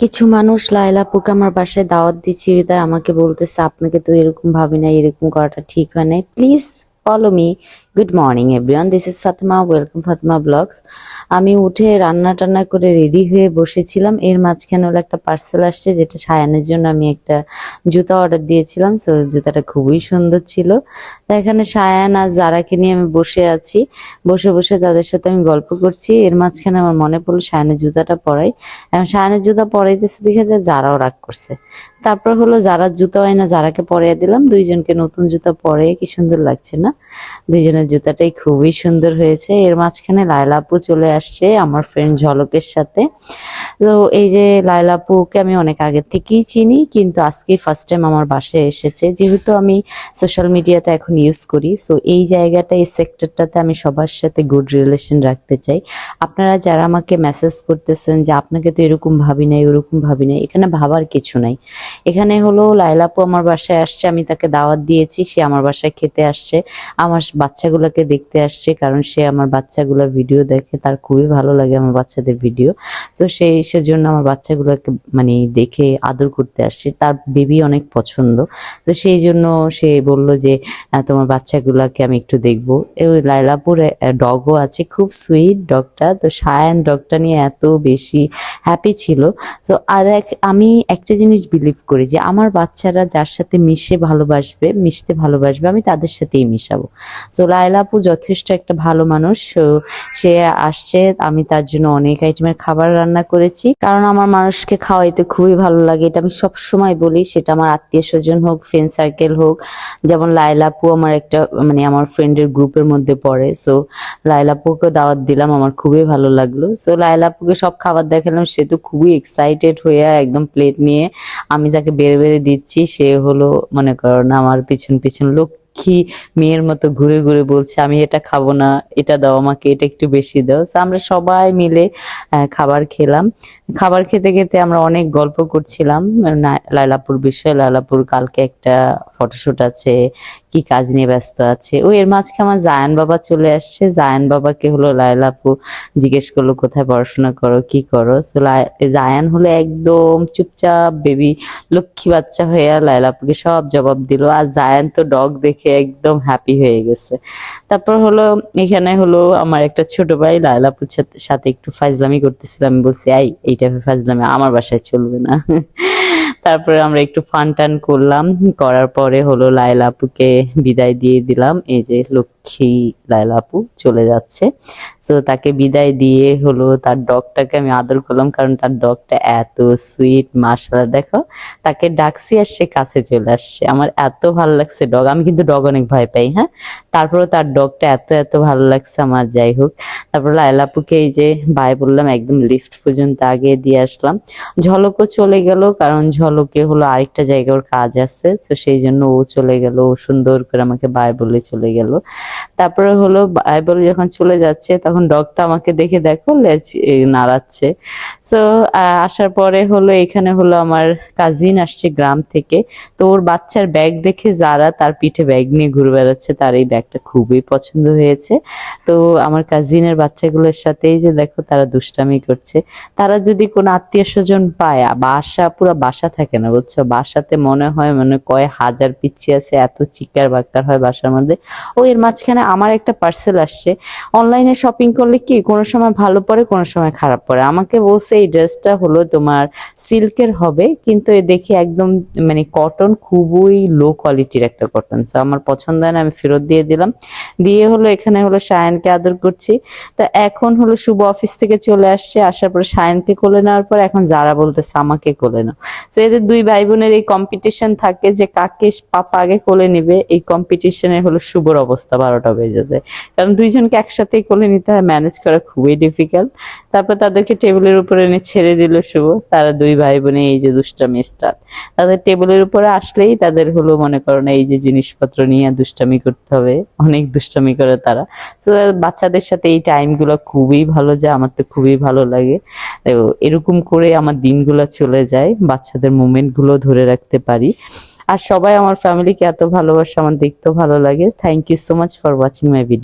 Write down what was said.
কিছু মানুষ লাইলা পোকা আমার বাসায় দাওয়াত দিচ্ছি তাই আমাকে বলতেছে, আপনাকে তো এরকম ভাবি না এরকম করাটা ঠিক হয় নাই। Please follow me good morning everyone this is Fatema welcome Fatema blogs আমি উঠে রান্না টান্না করে রেডি হয়ে বসেছিলাম। এর মাঝখানে হলো একটা পার্সেল আসছে, যেটা সায়ানের জন্য আমি একটা জুতা অর্ডার দিয়েছিলাম। সো জুতাটা খুবই সুন্দর ছিল। তা এখানে সায়ান আর জারাকে নিয়ে আমি বসে আছি। বসে বসে তাদের সাথে আমি গল্প করছি। এর মাঝখানে আমার মনে পড়ল সায়ানের জুতাটা পরাই। এখন সায়ানের জুতা পরাইতেছে দেখে যে যারাও রাগ করছে। তারপর হলো যারা জুতা হয় না যারাকে পরিয়ে দিলাম। দুইজনকে নতুন জুতা পরে কি সুন্দর লাগছে না? দুইজনের জুতাটাই খুবই সুন্দর হয়েছে। এর মাঝখানে লায়লা আপু চলে আসছে, আমার ফ্রেন্ড ঝলকের সাথে। তো এই যে লাইলাপুকে আমি অনেক আগের থেকেই চিনি, কিন্তু আজকে ফার্স্ট টাইম আমার বাসায় এসেছে। যেহেতু আমি সোশ্যাল মিডিয়াটা এখন ইউজ করি সো এই জায়গাটা, এই সেক্টরটাতে আমি সবার সাথে গুড রিলেশন রাখতে চাই। আপনারা যারা আমাকে মেসেজ করতেছেন যে, আপনাকে তো এরকম ভাবি নাই, ওরকম ভাবি নাই, এখানে ভাবার কিছু নাই। এখানে হলো লাইলাপু আমার বাসায় আসছে, আমি তাকে দাওয়াত দিয়েছি, সে আমার বাসায় খেতে আসছে। আমার বাচ্চাগুলোকে দেখতে আসছে, কারণ সে আমার বাচ্চাগুলোর ভিডিও দেখে তার খুবই ভালো লাগে আমার বাচ্চাদের ভিডিও। তো সেই সেজন্য আমার বাচ্চাগুলোকে মানে দেখে আদর করতে আসছে। তার বেবি অনেক পছন্দ। তো সেই জন্য সে বলল যে তোমার বাচ্চাগুলোকে আমি একটু দেখব। ওই লাইলাপুর ডগও আছে, খুব সুইট ডগটা। তো সায়ান ডগটা নিয়ে এত বেশি হ্যাপি ছিল। তো আর এক, আমি একটা জিনিস বিলিভ করি যে, আমার বাচ্চারা যার সাথে মিশে ভালোবাসবে, মিশতে ভালোবাসবে, আমি তাদের সাথেই মিশাবো। সো লাইলাপু যথেষ্ট একটা ভালো মানুষ, সে আসছে। আমি তার জন্য অনেক আইটেমের খাবার রান্না করেছি। কারণ আমার মানুষকে খাওয়াইতে খুবই ভালো লাগে। এটা আমি সব সময় বলি, সেটা আমার আত্মীয় স্বজন হোক ফ্রেন্ড সার্কেল হোক। যেমন লাইলাপু আমার একটা মানে আমার ফ্রেন্ডের গ্রুপের মধ্যে পড়ে, সো লাইলাপুকে দাওয়াত দিলাম, আমার খুবই ভালো লাগল। সো লাইলাপুকে সব খাবার দেখালাম, সে তো খুবই এক্সাইটেড হয়ে একদম প্লেট নিয়ে আমি তাকে বেড়ে বেড়ে দিচ্ছি। সে হলো, মনে করো না, আমার পিছন পিছন লক্ষ্মী মেয়ের মতো ঘুরে ঘুরে বলছে, আমি এটা খাব না, এটা দাও আমাকে, এটা একটু বেশি দাও। আমরা সবাই মিলে খাবার খেলাম। খাবার খেতে খেতে আমরা অনেক গল্প করছিলাম লায়লাপুর বিষয়ে। লাইলাপুর কালকে একটা ফটোশুট আছে, কি কাজ নিয়ে ব্যস্ত আছে। ও এর মাঝখানে আমার জায়ান বাবা চলে আসছে। জায়ান বাবাকে হলো লায়লাপু জিজ্ঞেস করল, কোথায় পড়াশোনা করো, কি করো? জায়ান হলো একদম চুপচাপ বেবি লক্ষ্মী বাচ্চা হয়ে লায়লাপুকে সব জবাব দিল। আর জায়ান তো ডগ দেখে একদম হ্যাপি হয়ে গেছে। তারপর হলো, এখানে হলো আমার একটা ছোট ভাই লালাপুর সাথে- একটু ফাজলামি করতেছিলাম। বলছি, আই এইটা ফাজলামি আমার বাসায় চলবে না। তারপরে আমরা একটু ফান টান করলাম। করার পরে হলো লায়লা আপুকে বিদায় দিয়ে দিলাম। এই যে লক্ষ্মী লায়লা আপু চলে যাচ্ছে। তো তাকে বিদায় দিয়ে হলো তার ডগটাকে আমি আদর করলাম কারণ তার ডগটা এত সুইট মাসালা দেখো। তাকে ডাকছি আর সে কাছে চলে আসছে। আমার এত ভালো লাগছে ডগ আমি কিন্তু ডগ অনেক ভয় পাই হ্যাঁ? তারপরে তার ডগটা এত এত ভালো লাগছে আমার, যাই হোক। তারপর লায়লা আপুকে এই যে বাই বললাম, একদম লিফট পর্যন্ত আগে দিয়ে আসলাম। ঝলকও চলে গেল কারণ ঝলকে হলো আরেকটা জায়গায় ওর কাজ আছে। তো সেই জন্য ও চলে গেল, ও সুন্দর করে আমাকে বাই বলে চলে গেল। তারপরে হলো বাই বলে যখন চলে যাচ্ছে, তখন ডগটা আমাকে দেখে দেখো, লেজ নাড়াচ্ছে। তো আসার পরে হলো এখানে হলো আমার কাজিন আসছে গ্রাম থেকে। তো ওর বাচ্চার ব্যাগ দেখে যারা তার পিঠে ব্যাগ নিয়ে ঘুরে বেড়াচ্ছে, তার এই ব্যাগটা খুবই পছন্দ হয়েছে। তো আমার কাজিনের বাচ্চাগুলোর সাথেই যে দেখো, তারা দুষ্টামি করছে। তারা যদি কোনো আত্মীয় স্বজন পায় বাসা পুরো বাসা থাকে না, বুঝছ? বাসাতে মনে হয় মানে কয় হাজার পিচ্ছি আছে, এত চিকার বাক্কার হয় বাসার মধ্যে। ও এর মাঝখানে আমার একটা পার্সেল আসছে। অনলাইনে শপিং করলে কি, কোনো সময় ভালো পড়ে, কোনো সময় খারাপ পড়ে। আমাকে বলছে, এই ড্রেসটা হলো তোমার সিল্কের হবে, কিন্তু এ দেখি একদম মানে কটন খুবই লো কোয়ালিটির একটা কটন সো আমার পছন্দ হয় না, আমি ফেরত দিয়ে দিলাম। দিয়ে হলো, এখানে হলো সায়নকে আদর করছি। তা এখন হলো শুভ অফিস থেকে চলে আসছে। আসার পরে সায়নকে কোলে নেওয়ার পর এখন যারা বলতেছে আমাকে কোলে নাও। এদের দুই ভাই বোনের এই কম্পিটিশন থাকে যে কাকে পাপা আগে কোলে নিবে, এই কম্পিটিশনে হলো শুভর অবস্থা বারোটা বেজে যায়। কারণ দুইজনকে একসাথেই কোলে নিতে হয় ম্যানেজ করা খুবই ডিফিকাল্ট তারপর তাদেরকে টেবিলের উপরে এনে ছেড়ে দিল শুভ। তারা দুই ভাই বোনে এই যে দুষ্টামি স্টার্ট তাদের টেবিলের উপরে আসলেই তাদের হলো মনে করো না, এই যে জিনিসপত্র নিয়ে দুষ্টামি করতে হবে, অনেক দুষ্টামি করে তারা। তো বাচ্চাদের সাথে এই টাইমগুলো খুবই ভালো যায়, আমার তো খুবই ভালো লাগে। এরকম করে আমার দিনগুলো চলে যায়, বাচ্চাদের মোমেন্টগুলো ধরে রাখতে পারি। আর সবাই আমার ফ্যামিলিকে এত ভালোবাসা, আমার দেখতেও ভালো লাগে। Thank you so much for watching my video